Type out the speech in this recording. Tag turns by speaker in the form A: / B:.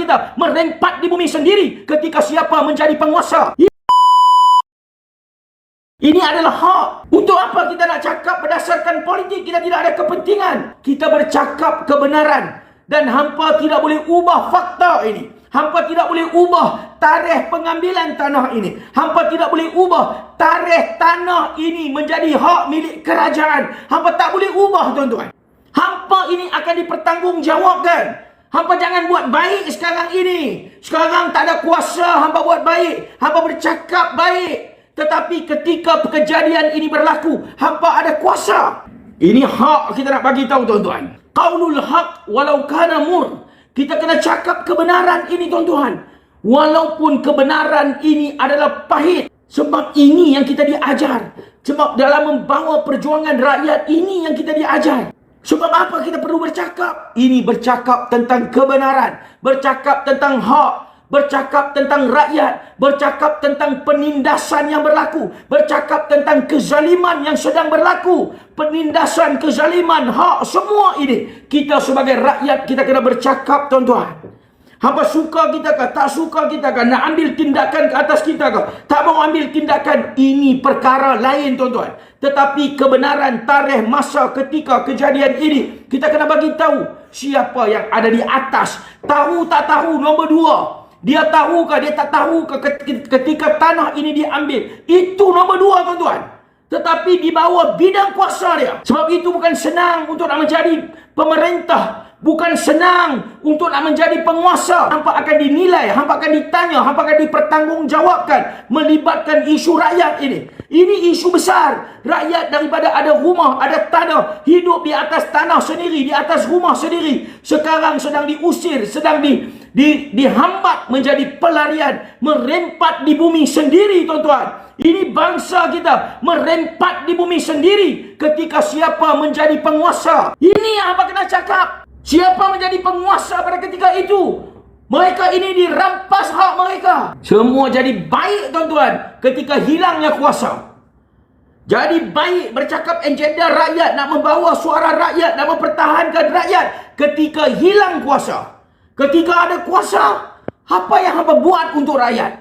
A: kita merempat di bumi sendiri ketika siapa menjadi penguasa. Ini adalah hak. Untuk apa kita nak cakap berdasarkan politik? Kita tidak ada kepentingan. Kita bercakap kebenaran. Dan hampa tidak boleh ubah fakta ini. Hampa tidak boleh ubah tarikh pengambilan tanah ini. Hampa tidak boleh ubah tarikh tanah ini menjadi hak milik kerajaan. Hampa tak boleh ubah tuan-tuan. Hampa ini akan dipertanggungjawabkan. Hampa jangan buat baik sekarang ini. Sekarang tak ada kuasa hampa buat baik. Hampa bercakap baik. Tetapi ketika kejadian ini berlaku, hampa ada kuasa. Ini hak kita nak bagi tahu tuan-tuan. Qaulul haq walau kana mur. Kita kena cakap kebenaran ini tuan-tuan. Walaupun kebenaran ini adalah pahit. Sebab ini yang kita diajar. Sebab dalam membawa perjuangan rakyat ini yang kita diajar. Sebab apa kita perlu bercakap? Ini bercakap tentang kebenaran. Bercakap tentang hak bercakap tentang rakyat, bercakap tentang penindasan yang berlaku, bercakap tentang kezaliman yang sedang berlaku, penindasan, kezaliman, hak semua ini. Kita sebagai rakyat kita kena bercakap tuan-tuan. Hampa suka kita ke, tak suka kita ke, nak ambil tindakan ke atas kita ke, tak mau ambil tindakan, ini perkara lain tuan-tuan. Tetapi kebenaran tarikh masa ketika kejadian ini, kita kena bagi tahu siapa yang ada di atas. Tahu tak tahu nombor dua. Dia tahukah, dia tak tahukah ketika tanah ini diambil. Itu nombor dua tuan-tuan. Tetapi di bawah bidang kuasa dia. Sebab itu bukan senang untuk nak menjadi pemerintah. Bukan senang untuk nak menjadi penguasa. Hampa akan dinilai, hampa akan ditanya, hampa akan dipertanggungjawabkan. Melibatkan isu rakyat ini. Ini isu besar. Rakyat daripada ada rumah, ada tanah. Hidup di atas tanah sendiri, di atas rumah sendiri. Sekarang sedang diusir, sedang di, di, dihambat menjadi pelarian. Merempat di bumi sendiri tuan-tuan. Ini bangsa kita merempat di bumi sendiri ketika siapa menjadi penguasa. Ini apa kena cakap. Siapa menjadi penguasa pada ketika itu? Mereka ini dirampas hak mereka. Semua jadi baik tuan-tuan ketika hilangnya kuasa. Jadi baik bercakap agenda rakyat nak membawa suara rakyat nak mempertahankan rakyat ketika hilang kuasa. Ketika ada kuasa, apa yang hampa buat untuk rakyat?